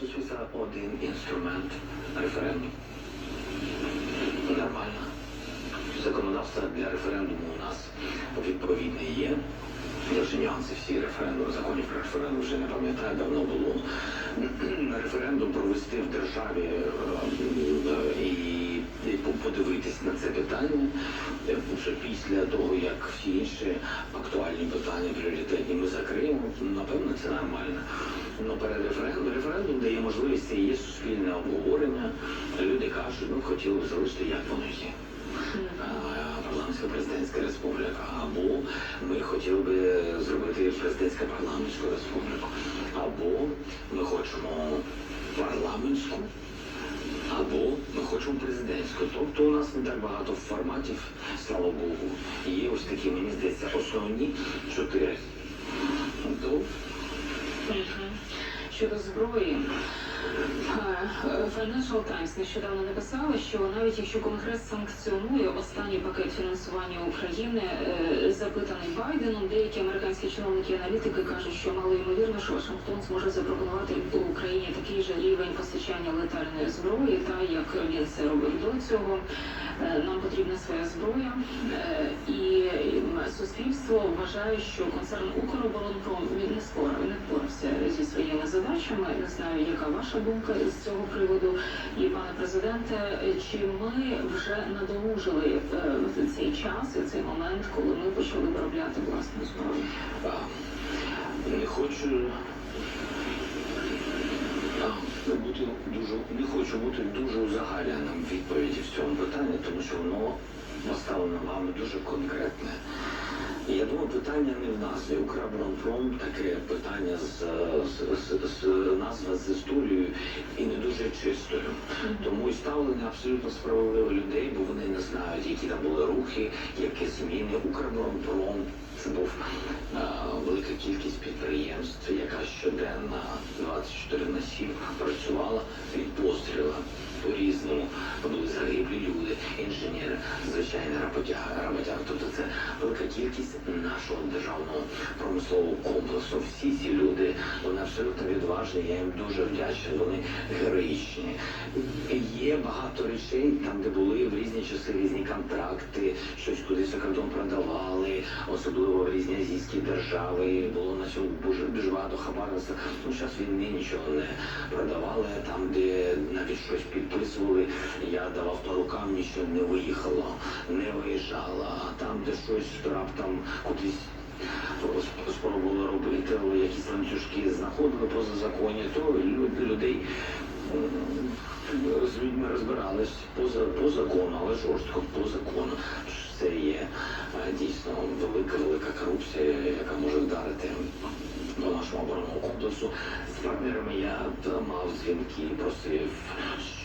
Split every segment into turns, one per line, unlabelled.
суспільства один інструмент референдум. Нормально. Законодавство для референдуму у нас відповідне є. Є вже нюанси всі референдуми, законів про референдум вже не пам'ятаю, давно було. Референдум провести в державі е, і подивитись на це питання е, вже після того, як всі інші актуальні питання пріоритетні ми закриємо, напевно, це нормально. Ну, перед референдум, референдум дає можливість, є суспільне обговорення. Люди кажуть, ну хотіли б залишити, як воно є. Парламентська президентська республіка, або ми хотіли би зробити президентська парламентську республіку, або ми хочемо парламентську, або ми хочемо президентську. Тобто у нас не так багато форматів, слава Богу. Є ось такі, мені здається, основні чотири.
Щодо зброї, е, Financial Times нещодавно написали, що навіть якщо Конгрес санкціонує останній пакет фінансування України, е, запитаний Байденом, деякі американські чиновники і аналітики кажуть, що мало ймовірно, що Вашингтон зможе запропонувати Україні такий же рівень постачання летальної зброї, та як він це робив до цього. Е, Нам потрібна своя зброя, Е, і суспільство вважає, що концерн Укроборонпром він не спора, не впорався зі своїми задачами. Не знаю, яка ваша думка з цього приводу. І пане президенте, чи ми вже надолужили е, цей час і цей момент, коли ми почали виробляти власну зброю?
не хочу бути дуже не хочу бути дуже узагальненим в відповіді в цьому питанні, тому що воно поставлено вами дуже конкретне. Я думаю, питання не в назві. Укроборонпром таке питання з, з, з, з назва з історією і не дуже чистою. Тому і ставлення абсолютно справедливо людей, бо вони не знають, які там були рухи, які зміни. Укроборонпром це був е, велика кількість підприємств, яка щоденно 24 7 працювала від постріла по-різному. Були загиблі люди, інженери, звичайні роботяги. Тобто це велика кількість нашого державного промислового комплексу. Всі ці люди вони абсолютно відважні. Я їм дуже вдячний. Вони героїчні. Є багато речей там, де були в різні часи різні контракти, щось кудись за кордон продавали, особливо в різні азійські держави. Було на цьому дуже дуже багато хабарництва. Ну, зараз війни нічого не продавали. Там, де навіть щось підписували, я давав по рукам, нічого не виїхало, не виїжджало. А там, де щось раптом кудись сп- спробували робити, але якісь ланцюжки знаходили поза законі, то лю- людей з людьми розбирались поза по закону, але жорстко по закону. Це є е, дійсно велика велика корупція, яка може вдарити по нашому оборонному комплексу. З партнерами я мав дзвінки, просив,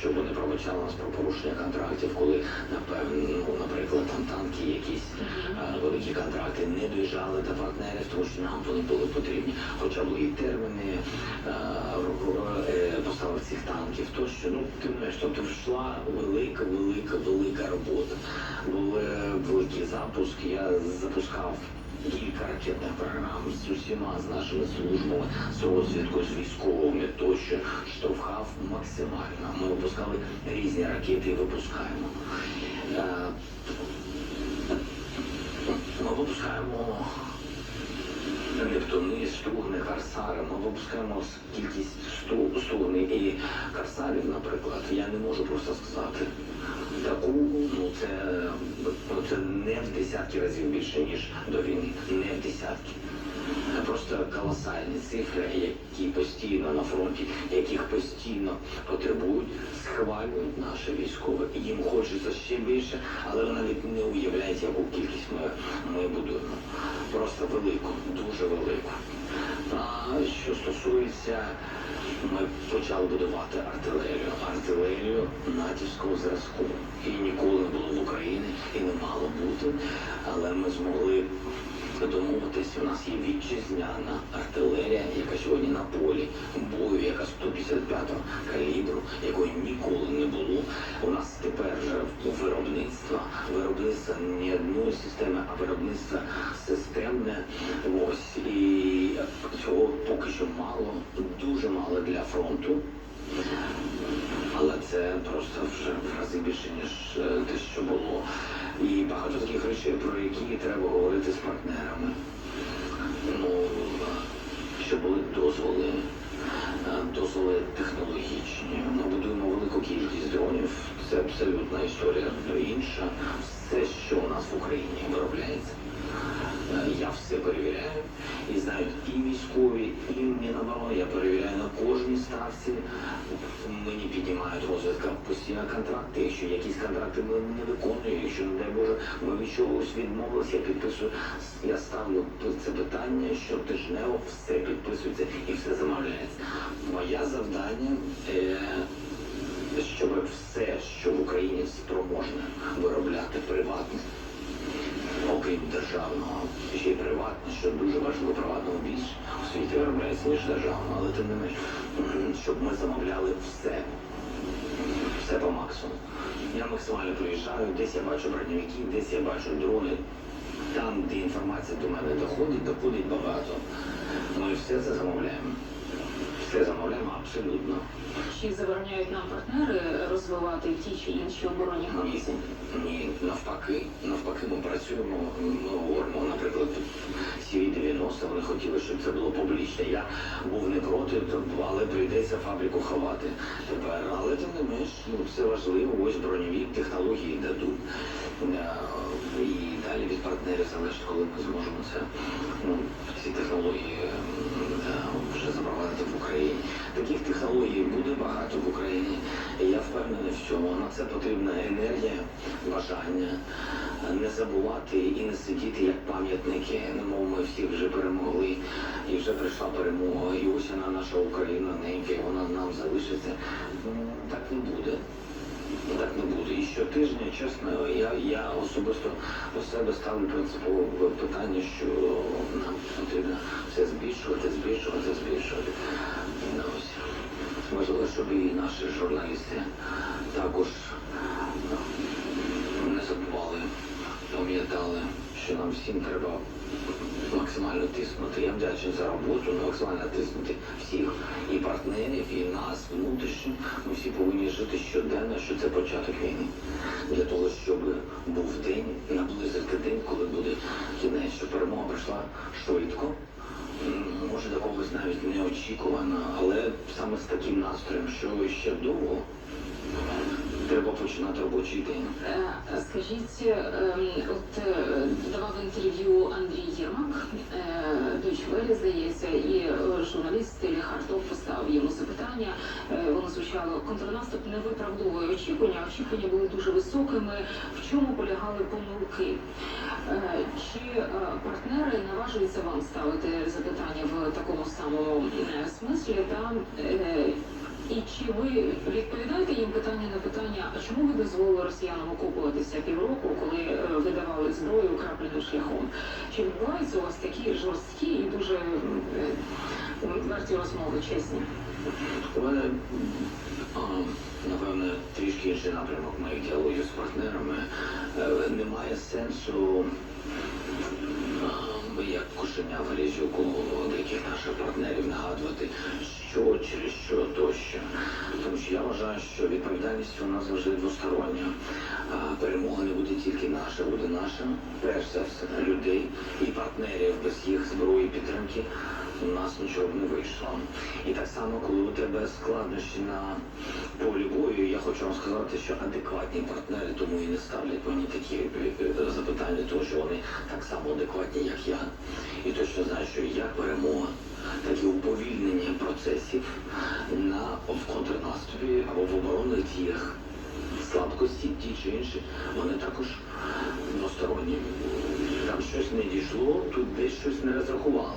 щоб вони пробачали нас про порушення контрактів, коли напевно, ну, наприклад, там танки якісь а, великі контракти не доїжджали до партнерів, тому що нам вони були потрібні. Хоча були і терміни е, е, поставок цих танків, тощо. Ну, ти знаєш, тобто йшла велика, велика, велика робота. Були великі запуски. Я запускав кілька ракетних програм з усіма з нашими службами, з розвідкою, з військовими тощо штовхав максимально. Ми випускали різні ракети і випускаємо. Е, Ми випускаємо стугни, корсари. Ми випускаємо кількість стугни і корсарів, наприклад. Я не можу просто сказати. Таку, ну це, ну, це не в десятки разів більше, ніж до війни. Не в десятки. Просто колосальні цифри, які постійно на фронті, яких постійно потребують, схвалюють наші військові. Їм хочеться ще більше, але ви навіть не уявляєте, яку кількість ми, ми будуємо. Просто велику, дуже велику. А що стосується, ми почали будувати артилерію. Артилерію натівського зразку. Її ніколи не було в Україні і не мало бути, але ми змогли домовитись, у нас є вітчизняна артилерія, яка сьогодні на полі бою, яка 155-го калібру, якої ніколи не було. У нас тепер вже виробництво, виробництво не одної системи, а виробництво системне. Ось що для фронту. Але це просто вже в рази більше, ніж е, те, що було. І багато таких речей, про які треба говорити з партнерами. Ну, щоб були дозволи, е, дозволи технологічні. Ми будуємо велику кількість дронів. Це абсолютна історія інша. Все, що у нас в Україні виробляється. Я все перевіряю і знаю і військові, і Міноборони. Я перевіряю на кожній ставці. Мені піднімають розвідка постійно контракти. Якщо якісь контракти ми не виконуємо, якщо, не дай Боже, ми від чогось відмовилися, я підписую. Я ставлю це питання, що тижнево все підписується і все замовляється. Моє завдання. Е- щоб все, що в Україні спроможне виробляти приватне, окрім державного, ще й приватне, що дуже важливо, приватного більше у світі виробляється, ніж державного, але тим не менш, щоб ми замовляли все, все по максимуму. Я максимально приїжджаю, десь я бачу броньовики, десь я бачу дрони. Там, де інформація до мене доходить, доходить багато. Ми все це замовляємо. Все замовляємо абсолютно.
Чи забороняють нам партнери розвивати ті чи інші оборонні
Ні,
галузі?
ні, навпаки, навпаки, ми працюємо, ми говоримо, наприклад, CV-90, вони хотіли, щоб це було публічне. Я був не проти, але прийдеться фабрику ховати тепер. Але тим не менш, ну, це важливо, ось броньові технології дадуть. Е, І далі від партнерів залежить, коли ми зможемо це ну, ці технології багато в Україні. І я впевнений цьому. На це потрібна енергія, бажання е, не забувати і не сидіти як пам'ятники. Немов ми всі вже перемогли, і вже прийшла перемога. І ось вона наша Україна ненька, і вона нам залишиться. Ну, Так не буде. Так не буде. І щотижня, чесно, я, я особисто до себе ставлю принципове питання, що нам потрібно все збільшувати, збільшувати, збільшувати. Ну, ось. Можливо, щоб і наші журналісти також не забували, пам'ятали, що нам всім треба максимально тиснути. Я вдячний за роботу, максимально тиснути всіх і партнерів, і нас внутрішньо. Ми всі повинні жити щоденно, що це початок війни. Для того, щоб був день, наблизити день, коли буде кінець, щоб перемога прийшла швидко. Когось навіть неочікувано, але саме з таким настроєм, що ще довго треба починати робочий день.
Е, Скажіть, ем, от е, давав інтерв'ю Андрій Єрмак, дочь Велі, здається, і е, журналіст Телі Хартов поставив йому запитання. Е, звучало, контрнаступ не виправдовує очікування, очікування були дуже високими. В чому полягали помилки? Е, Чи е, партнери наважуються вам ставити запитання в такому самому е, смислі? Та, і чи ви відповідаєте їм питання на питання, а чому ви дозволили росіянам окупуватися півроку, коли видавали зброю крапельним шляхом? Чи відбуваються у вас такі жорсткі і дуже відверті розмови, чесні?
У мене, а, напевне, трішки інший напрямок моїх діалогів з партнерами. Е, Немає сенсу, а, як кошеня в грязюку деяких наших партнерів нагадувати, що через що тощо. Тому що я вважаю, що відповідальність у нас завжди двостороння. Перемога не буде тільки наша, буде наша, перш за все, людей і партнерів без їх зброї підтримки у нас нічого не вийшло. І так само, коли у тебе складнощі на полі бою, я хочу вам сказати, що адекватні партнери тому і не ставлять мені такі е, запитання, тому що вони так само адекватні, як я. І точно знають, що як перемога, так і уповільнення процесів на в контрнаступі або в оборонних діях. Слабкості ті чи інші, вони також двосторонні. Там щось не дійшло, тут десь щось не розрахували.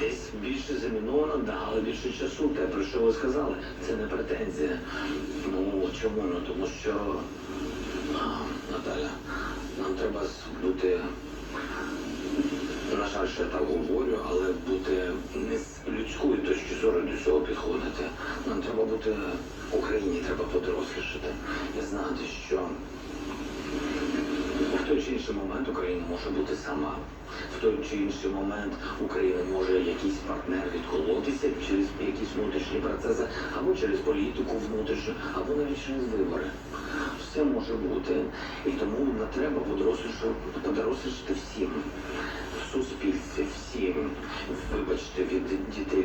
Десь більше заміновано, да, але більше часу. Те, про що ви сказали, це не претензія. Ну чому? Ну тому що Наталя, нам треба бути. На жаль, я так говорю, але бути не з людської точки зору до цього підходити. Нам треба бути Україні, треба подорослішати і знати, що той чи інший момент Україна може бути сама. В той чи інший момент Україна може якийсь партнер відколотися через якісь внутрішні процеси, або через політику внутрішню, або навіть через вибори. Все може бути. І тому не треба подорослішати, всім в суспільстві, всім, вибачте, від дітей